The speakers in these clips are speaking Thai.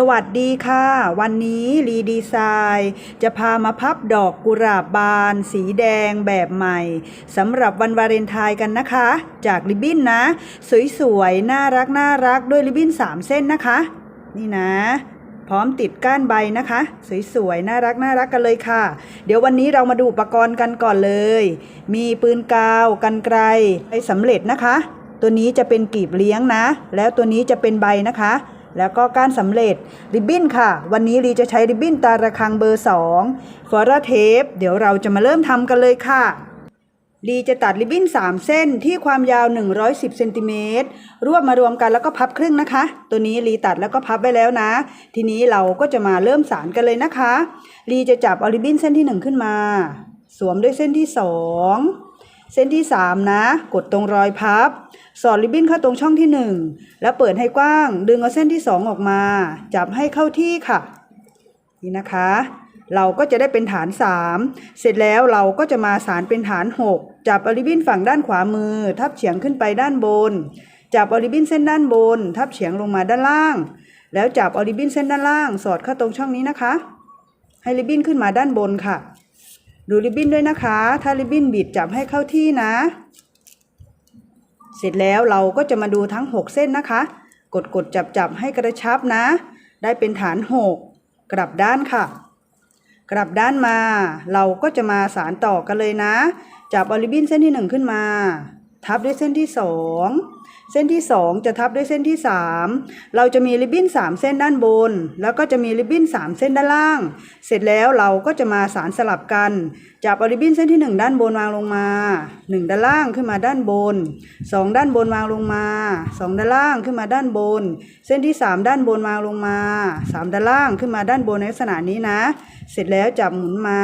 สวัสดีค่ะ วันนี้รีดีไซน์จะพามาพับดอกกุหลาบบาน สีแดงแบบใหม่สำหรับวันวาเลนไทน์กันนะคะ จากริบบิ้นนะ สวยๆ น่ารักน่ารักด้วยริบบิ้น 3 เส้นนะคะ นี่นะ พร้อมติดก้านใบนะคะ สวยๆ น่ารักน่ารักกันเลยค่ะ เดี๋ยววันนี้เรามาดูอุปกรณ์กันก่อนเลย มีปืนกาวกันไกลไปสำเร็จนะคะ ตัวนี้จะเป็นกลีบเลี้ยงนะ แล้วตัวนี้จะเป็นใบนะคะ แล้วก็การสำเร็จริบบิ้นค่ะ วันนี้ลีจะใช้ริบบิ้นตาระคังเบอร์2ฟอร์เทปเดี๋ยวเราจะมาเริ่มทำกันเลยค่ะลีจะตัดริบบิ้น 3 เส้นที่ความยาว 110เซนติเมตรรวบมารวมกันแล้วก็พับครึ่งนะคะ ตัวนี้ลีตัดแล้วก็พับไว้แล้วนะ ทีนี้เราก็จะมาเริ่มสารกันเลยนะคะลีจะจับเอาริบบิ้นเส้นที่ 1 ขึ้นมา สวมด้วยเส้นที่ 2 เส้นที่ 3 นะ กดตรงรอยพับ สอดริบบิ้นเข้าตรงช่องที่ 1 แล้วเปิดให้กว้าง ดึงเอาเส้นที่ 2 ออกมา จับให้เข้าที่ค่ะ นี่นะคะ เราก็จะได้เป็นฐาน 3 เสร็จแล้วเราก็จะมาสารเป็นฐาน 6 จับริบบิ้นฝั่งด้านขวามือ ทับเฉียงขึ้นไปด้านบน จับริบบิ้นเส้นด้านบน ทับเฉียงลงมาด้านล่าง แล้วจับริบบิ้นเส้นด้านล่าง สอดเข้าตรงช่องนี้นะคะ ให้ริบบิ้นขึ้นมาด้านบนค่ะ ดูริบบิ้นด้วยนะคะ ถ้าริบบิ้นบีบจับให้เข้าที่นะ เสร็จแล้วเราก็จะมาดูทั้ง 6 เส้นนะคะ กดกดจับจับให้กระชับนะ ได้เป็นฐาน 6 กลับด้านค่ะ กลับด้านมา เราก็จะมาสารต่อกันเลยนะ จับอริบบินเส้นที่ 1 ขึ้นมา ทับด้วยเส้นที่ 2 เส้นที่ 2 จะทับด้วยเส้นที่ 3 เราจะมีริบบิ้น 3 เส้นด้านบน แล้วก็จะมีริบบิ้น 3 เส้นด้านล่าง เสร็จแล้วเราก็จะมาสารสลับกัน จับริบบิ้นเส้นที่ 1 ด้านบนวางลงมา 1 ด้านล่างขึ้นมาด้านบน 2 ด้านบนวางลงมา 2 ด้านล่างขึ้นมาด้านบน เส้นที่ 3 ด้านบนวางลงมา 3 ด้านล่างขึ้นมาด้านบนในลักษณะนี้นะ เสร็จแล้วจับหมุนมา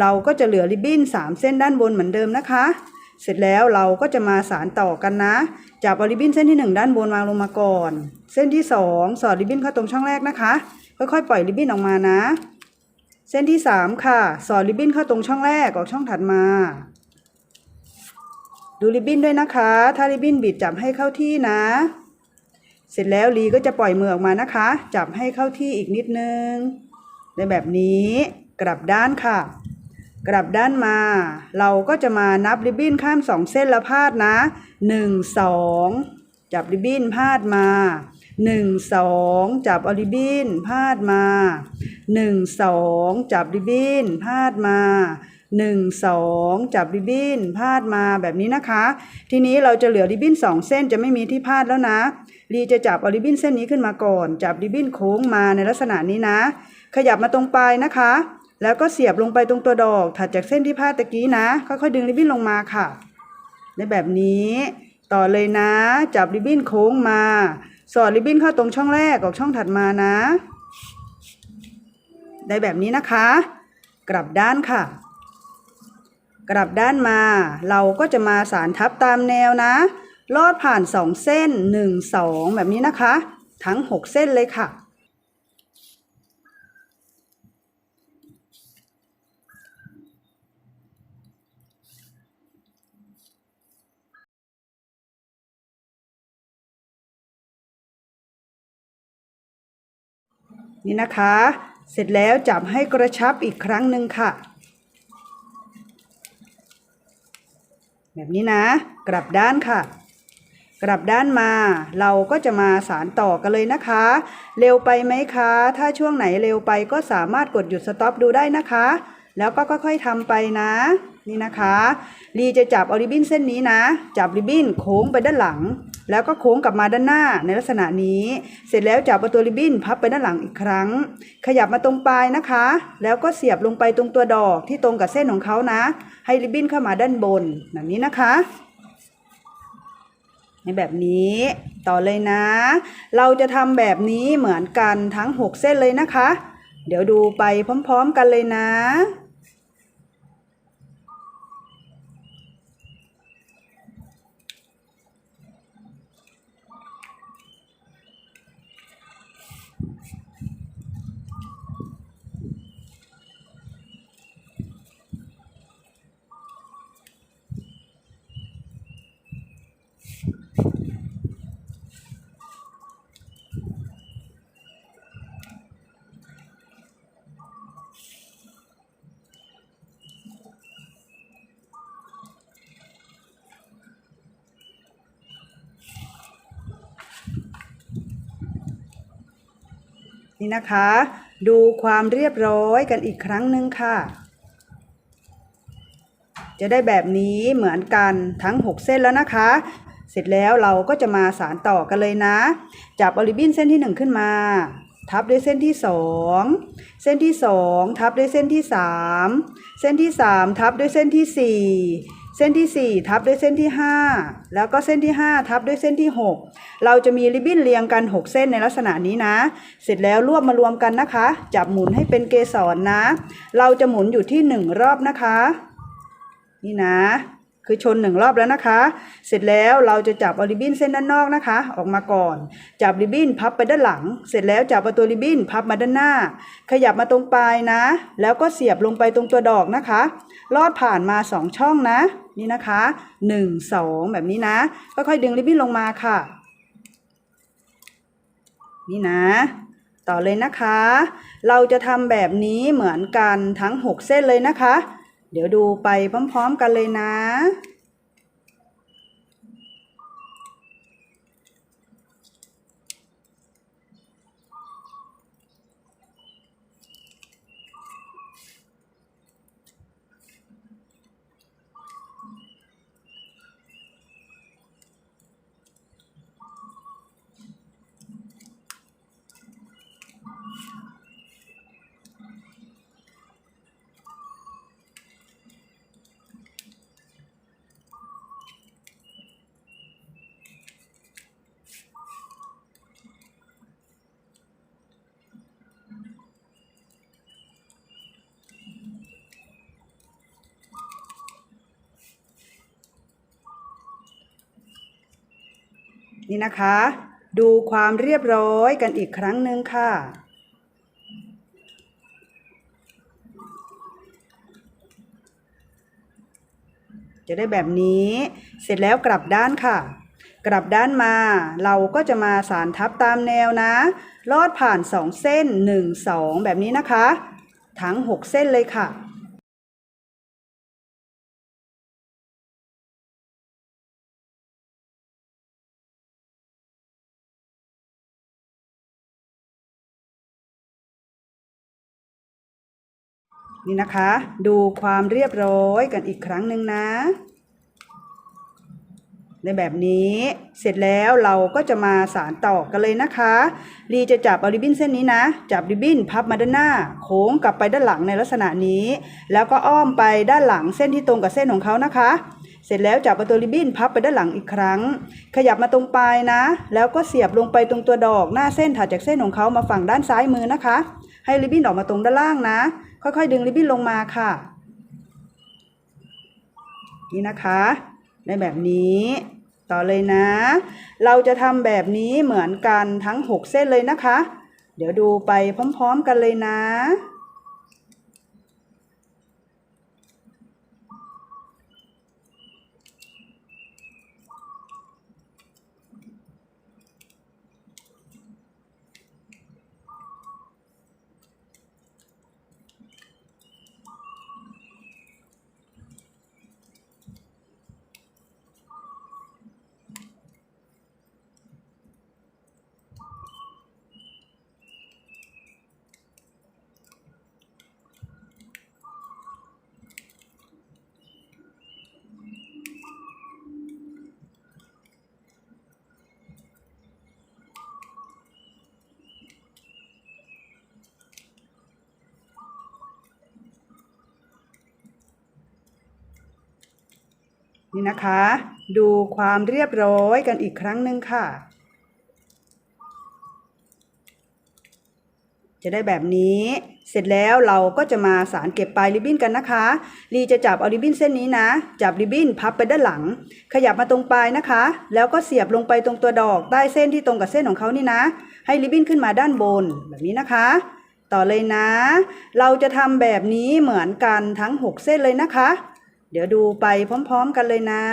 เราก็จะเหลือริบบิ้น 3 เส้นด้านบนเหมือนเดิมนะคะ เสร็จแล้วเราก็จะมาสารต่อกันนะ จับริบบิ้นเส้นที่ 1 ด้านบนวางลงมาก่อน เส้นที่ 2 สอดริบบิ้นเข้าตรงช่องแรกนะคะ ค่อยๆ ปล่อยริบบิ้นออกมานะ เส้นที่ 3 ค่ะ สอดริบบิ้นเข้าตรงช่องแรกออกช่องถัดมา ดูริบบิ้นด้วยนะคะ ถ้าริบบิ้นบิดจับให้เข้าที่นะ เสร็จแล้วลีก็จะปล่อยมือออกมานะคะ จับให้เข้าที่อีกนิดนึงในแบบนี้กลับด้านค่ะ กลับด้านมา เราก็จะมานับริบบิ้นข้ามสองเส้นแล้วพาดนะหนึ่งสองจับริบบิ้นพาดมาหนึ่งสองจับอริบบิ้นพาดมาหนึ่งสองจับริบบิ้นพาดมาหนึ่งสองจับริบบิ้นพาดมาแบบนี้นะคะ ทีนี้เราจะเหลือริบบิ้นสองเส้นจะไม่มีที่พาดแล้วนะลีจะจับอริบบิ้นเส้นนี้ขึ้นมาก่อน จับริบบิ้นโค้งมาในลักษณะนี้นะ ขยับมาตรงปลายนะคะ แล้วก็เสียบลงไปตรงตัวดอก ถัดจากเส้นที่พาดตะกี้นะ ค่อยๆดึงริบบิ้นลงมาค่ะ ในแบบนี้ ต่อเลยนะ จับริบบิ้นโค้งมา สอดริบบิ้นเข้าตรงช่องแรกออกช่องถัดมานะ ได้แบบนี้นะคะ กลับด้านค่ะ กลับด้านมา เราก็จะมาสารทับตามแนวนะ ลอดผ่าน2เส้น1 2แบบนี้นะคะ ทั้ง6เส้นเลยค่ะ นี่นะคะ เสร็จแล้วจับให้กระชับอีกครั้งหนึ่งค่ะ แบบนี้นะ กลับด้านค่ะ กลับด้านมาเราก็จะมาสารต่อกันเลยนะคะ เร็วไปไหมคะ ถ้าช่วงไหนเร็วไปก็สามารถกดหยุดสต็อปดูได้นะคะ แล้วก็ค่อยๆทำไปนะ นี่นะคะลีจะจับเอาริบบิ้นเส้นนี้นะ จับริบบิ้นโค้งไปด้านหลัง แล้วก็โค้งกลับมาด้านหน้าในลักษณะนี้ เสร็จแล้วจับเอาตัวริบบิ้นพับไปด้านหลังอีกครั้ง ขยับมาตรงปลายนะคะ แล้วก็เสียบลงไปตรงตัวดอกที่ตรงกับเส้นของเขานะ ให้ริบบิ้นเข้ามาด้านบนแบบนี้นะคะในแบบนี้ต่อเลยนะ เราจะทำแบบนี้เหมือนกันทั้ง 6 เส้นเลยนะคะ เดี๋ยวดูไปพร้อมๆกันเลยนะ นี่นะคะ ดูความเรียบร้อยกันอีกครั้งหนึ่งค่ะ จะได้แบบนี้เหมือนกันทั้ง 6 เส้นแล้วนะคะ เสร็จแล้วเราก็จะมาสารต่อกันเลยนะ จับออริบินเส้นที่ 1 ขึ้นมา ทับด้วยเส้นที่ 2 เส้นที่ 2 ทับด้วยเส้นที่ 3 เส้นที่ 3 ทับด้วยเส้นที่ 4 เส้นที่ 4 ทับด้วยเส้นที่ 5 แล้วก็เส้นที่ 5 ทับด้วยเส้นที่ 6 เราจะมีริบบิ้นเรียงกัน 6 เส้นในลักษณะนี้นะ เสร็จแล้วรวบมารวมกันนะคะ จับหมุนให้เป็นเกสรนะ เราจะหมุนอยู่ที่ 1 รอบนะคะ นี่นะ คือชนหนึ่งรอบแล้วนะคะ เสร็จแล้วเราจะจับเอาริบบิ้นเส้นด้านนอกนะคะ ออกมาก่อน จับริบบิ้นพับไปด้านหลัง เสร็จแล้วจับเอาตัวริบบิ้นพับมาด้านหน้า ขยับมาตรงปลายนะ แล้วก็เสียบลงไปตรงตัวดอกนะคะ ลอดผ่านมาสองช่องนะ นี่นะคะหนึ่งสองแบบนี้นะค่อยๆดึงริบบิ้นลงมาค่ะ นี่นะ ต่อเลยนะคะ เราจะทำแบบนี้เหมือนกันทั้ง 6 เส้นเลยนะคะ เดี๋ยวดูไปพร้อม ๆ กันเลยนะ นี่นะคะ ดูความเรียบร้อยกันอีกครั้งหนึ่งค่ะ จะได้แบบนี้ เสร็จแล้วกลับด้านค่ะ กลับด้านมา เราก็จะมาสารทับตามแนวนะ ลอดผ่าน 2 เส้น 1 2 แบบนี้นะคะ ทั้ง 6 เส้นเลยค่ะ นี่นะคะ ดูความเรียบร้อยกันอีกครั้งหนึ่งนะ ในแบบนี้เสร็จแล้วเราก็จะมาสารต่อกันเลยนะคะลีจะจับเอาริบบิ้นเส้นนี้นะ จับริบบิ้นพับมาด้านหน้า โค้งกลับไปด้านหลังในลักษณะนี้ แล้วก็อ้อมไปด้านหลังเส้นที่ตรงกับเส้นของเขานะคะเสร็จแล้วจับเอาตัวริบบิ้นพับไปด้านหลังอีกครั้ง ขยับมาตรงปลายนะ แล้วก็เสียบลงไปตรงตัวดอกหน้าเส้นถัดจากเส้นของเขามาฝั่งด้านซ้ายมือนะคะ ให้ริบบิ้นออกมาตรงด้านล่างนะ ค่อยๆ ดึงริบบิ้นลงมาค่ะ นี่นะคะในแบบนี้ต่อเลยนะ เราจะทำแบบนี้เหมือนกันทั้ง 6 เส้นเลยนะคะ เดี๋ยวดูไปพร้อม ๆ กันเลยนะ นี่นะคะ ดูความเรียบร้อยกันอีกครั้งหนึ่งค่ะ จะได้แบบนี้ เสร็จแล้วเราก็จะมาสารเก็บปลายริบบิ้นกันนะคะ ลีจะจับเอาริบบิ้นเส้นนี้นะ จับริบบิ้นพับไปด้านหลัง ขยับมาตรงปลายนะคะ แล้วก็เสียบลงไปตรงตัวดอก ใต้เส้นที่ตรงกับเส้นของเขานี่นะ ให้ริบบิ้นขึ้นมาด้านบนแบบนี้นะคะต่อเลยนะ เราจะทำแบบนี้เหมือนกันทั้ง 6 เส้นเลยนะคะ เดี๋ยวดูไปพร้อม ๆ กันเลยนะ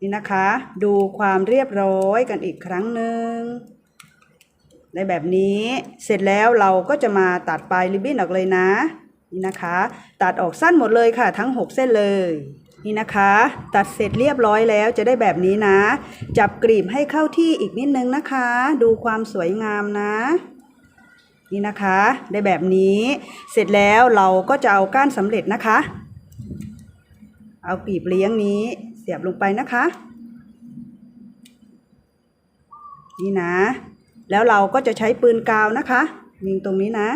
นี่นะคะ ดูความเรียบร้อยกันอีกครั้งหนึ่งในแบบนี้เสร็จแล้วเราก็จะมาตัดปลายริบบิ้นออกเลยนะ นี่นะคะ ตัดออกสั้นหมดเลยค่ะทั้ง 6 เส้นเลย นี่นะคะ ตัดเสร็จเรียบร้อยแล้วจะได้แบบนี้นะ จับกรีบให้เข้าที่อีกนิดนึงนะคะ ดูความสวยงามนะ นี่นะคะ ได้แบบนี้ เสร็จแล้วเราก็จะเอาก้านสำเร็จนะคะ เอากลีบเลี้ยงนี้เสียบลงไปนะคะ นี่นะ แล้วเราก็จะใช้ปืนกาวนะคะยิงตรงนี้นะ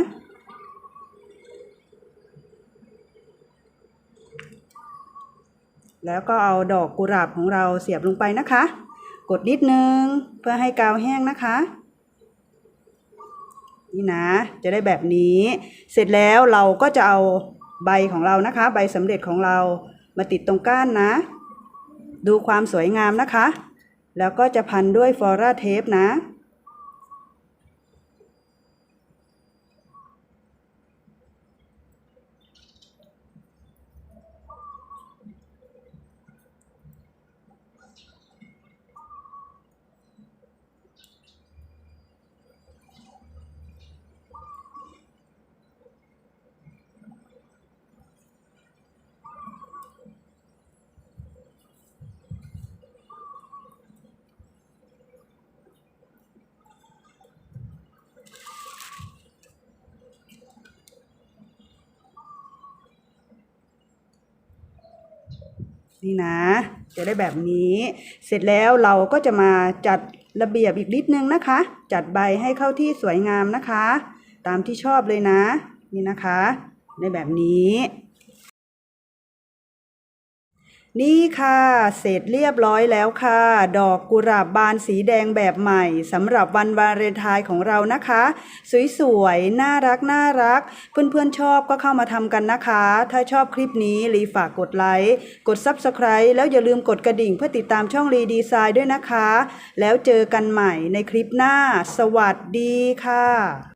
แล้วก็เอาดอกกุหลาบของเราเสียบลงไปนะคะ กดนิดนึงเพื่อให้กาวแห้งนะคะ นี่นะ จะได้แบบนี้ เสร็จแล้วเราก็จะเอาใบของเรานะคะ ใบสำเร็จของเรามาติดตรงก้านนะ ดูความสวยงามนะคะ แล้วก็จะพันด้วยฟลอราเทปนะ นี่นะ จะได้แบบนี้ เสร็จแล้วเราก็จะมาจัดระเบียบอีกนิดนึงนะคะ จัดใบให้เข้าที่สวยงามนะคะ ตามที่ชอบเลยนะ นี่นะคะ ในแบบนี้ นี่ค่ะ เสร็จเรียบร้อยแล้วค่ะ ดอกกุหลาบบานสีแดงแบบใหม่สำหรับวันวาเลนไทน์ของเรานะคะ สวยๆ น่ารักน่ารัก เพื่อนๆชอบก็เข้ามาทำกันนะคะ ถ้าชอบคลิปนี้รีฝากกดไลค์กด Subscribe แล้วอย่าลืมกดกระดิ่งเพื่อติดตามช่องรีดีไซน์ด้วยนะคะ แล้วเจอกันใหม่ในคลิปหน้า สวัสดีค่ะ